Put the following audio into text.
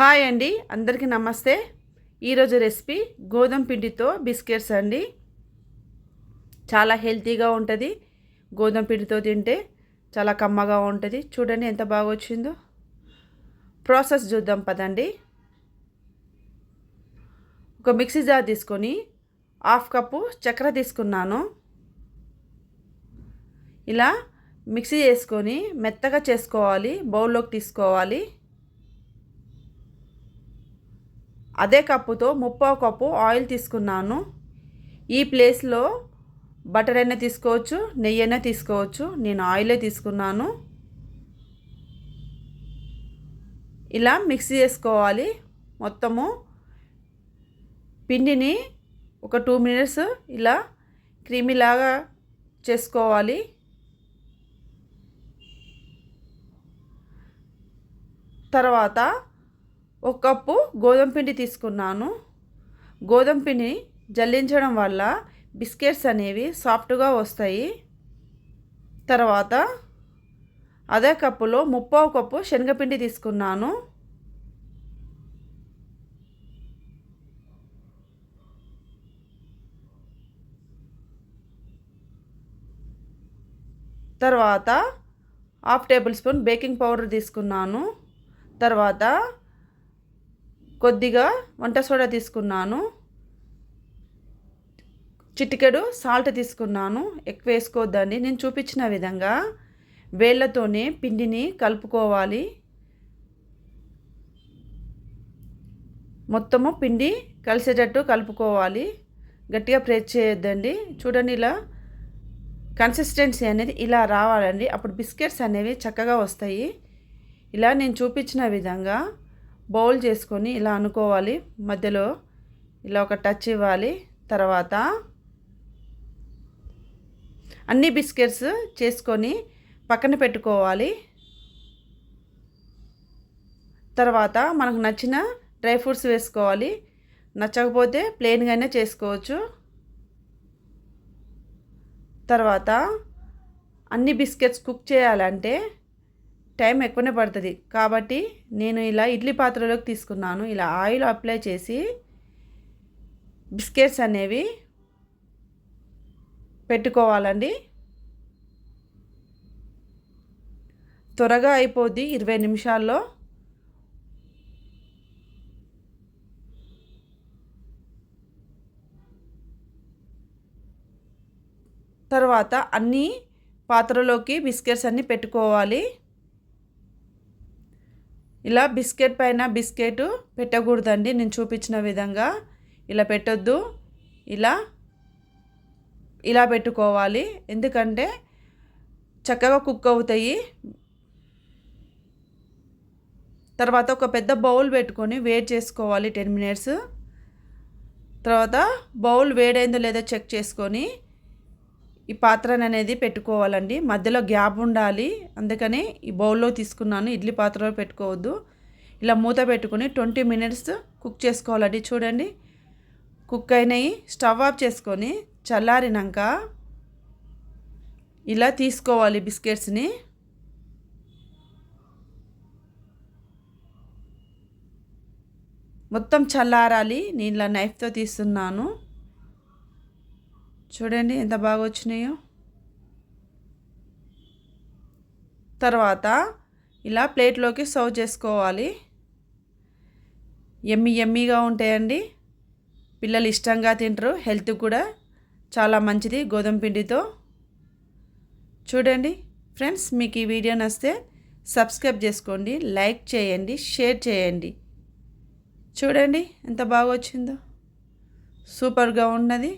Hi అండి అందరికీ నమస్తే. ఈరోజు రెసిపీ గోధుమ పిండితో బిస్కెట్స్ అండి. చాలా హెల్తీగా ఉంటుంది. గోధుమ పిండితో తింటే చాలా కమ్మగా ఉంటుంది. చూడండి ఎంత బాగా వచ్చిందో. ప్రాసెస్ చూద్దాం పదండి. ఒక మిక్సీ జార్ తీసుకొని హాఫ్ కప్పు చక్కెర తీసుకున్నాను. ఇలా మిక్సీ చేసుకొని మెత్తగా చేసుకోవాలి బౌల్లోకి తీసుకోవాలి. అదే కప్పుతో ముప్పావు కప్పు ఆయిల్ తీసుకున్నాను. ఈ ప్లేస్లో బటర్ అయినా తీసుకోవచ్చు నెయ్యి అయినా తీసుకోవచ్చు నేను ఆయిలే తీసుకున్నాను. ఇలా మిక్స్ చేసుకోవాలి. మొత్తము పిండిని ఒక టూ మినిట్స్ ఇలా క్రీమీలాగా చేసుకోవాలి. తర్వాత ఒక కప్పు గోధుమ పిండి తీసుకున్నాను. గోధుమ పిండి జల్లించడం వల్ల బిస్కెట్స్ అనేవి సాఫ్ట్గా వస్తాయి. తర్వాత అదే కప్పులో ముప్పావు కప్పు శనగపిండి తీసుకున్నాను. తర్వాత half tablespoon baking powder తీసుకున్నాను. తర్వాత కొద్దిగా వంట సోడా తీసుకున్నాను. చిటికెడు సాల్ట్ తీసుకున్నాను. ఎక్కువ వేసుకోవద్దండి. నేను చూపించిన విధంగా వేళ్ళతోనే పిండిని కలుపుకోవాలి. మొత్తము పిండి కలిసేటట్టు కలుపుకోవాలి. గట్టిగా ప్రెస్ చేయొద్దండి. చూడండి ఇలా కన్సిస్టెన్సీ అనేది ఇలా రావాలండి. అప్పుడు బిస్కెట్స్ అనేవి చక్కగా వస్తాయి. ఇలా నేను చూపించిన విధంగా బౌల్ చేసుకొని ఇలా అనుకోవాలి. మధ్యలో ఇలా ఒక టచ్ ఇవ్వాలి. తర్వాత అన్ని బిస్కెట్స్ చేసుకొని పక్కన పెట్టుకోవాలి. తర్వాత మనకు నచ్చిన డ్రై ఫ్రూట్స్ వేసుకోవాలి. నచ్చకపోతే ప్లెయిన్గానే చేసుకోవచ్చు. తర్వాత అన్ని బిస్కెట్స్ కుక్ చేయాలంటే టైం ఎక్కువనే పడుతుంది. కాబట్టి నేను ఇలా ఇడ్లీ పాత్రలోకి తీసుకున్నాను. ఇలా ఆయిల్ అప్లై చేసి బిస్కెట్స్ అనేవి పెట్టుకోవాలండి. త్వరగా అయిపోద్ది ఇరవై నిమిషాల్లో. తర్వాత అన్నీ పాత్రలోకి బిస్కెట్స్ అన్నీ పెట్టుకోవాలి. ఇలా బిస్కెట్ పైన బిస్కెట్ పెట్టకూడదండి. నేను చూపించిన విధంగా ఇలా పెట్టొద్దు. ఇలా ఇలా పెట్టుకోవాలి. ఎందుకంటే చక్కగా కుక్ అవుతాయి. తర్వాత ఒక పెద్ద బౌల్ పెట్టుకొని వేడి చేసుకోవాలి. Ten minutes. తర్వాత బౌల్ వేడైందో లేదో చెక్ చేసుకొని ఈ పాత్రను అనేది పెట్టుకోవాలండి. మధ్యలో గ్యాప్ ఉండాలి. అందుకని ఈ బౌల్లో తీసుకున్నాను. ఇడ్లీ పాత్రలో పెట్టుకోవద్దు. ఇలా మూత పెట్టుకుని ట్వంటీ మినిట్స్ కుక్ చేసుకోవాలండి. చూడండి. కుక్ అయినవి స్టవ్ ఆఫ్ చేసుకొని చల్లారినాక ఇలా తీసుకోవాలి బిస్కెట్స్ని. మొత్తం చల్లారాలి. నేను ఇలా నైఫ్తో తీస్తున్నాను. చూడండి ఎంత బాగా వచ్చినాయో. తర్వాత ఇలా ప్లేట్లోకి సర్వ్ చేసుకోవాలి. ఎమ్మి ఎమ్మిగా ఉంటాయండి. పిల్లలు ఇష్టంగా తింటారు. హెల్త్ కూడా చాలా మంచిది గోధుమ పిండితో. చూడండి ఫ్రెండ్స్ మీకు ఈ వీడియో నచ్చితే సబ్స్క్రైబ్ చేసుకోండి లైక్ చేయండి షేర్ చేయండి. చూడండి ఎంత బాగా వచ్చిందో. సూపర్గా ఉన్నది.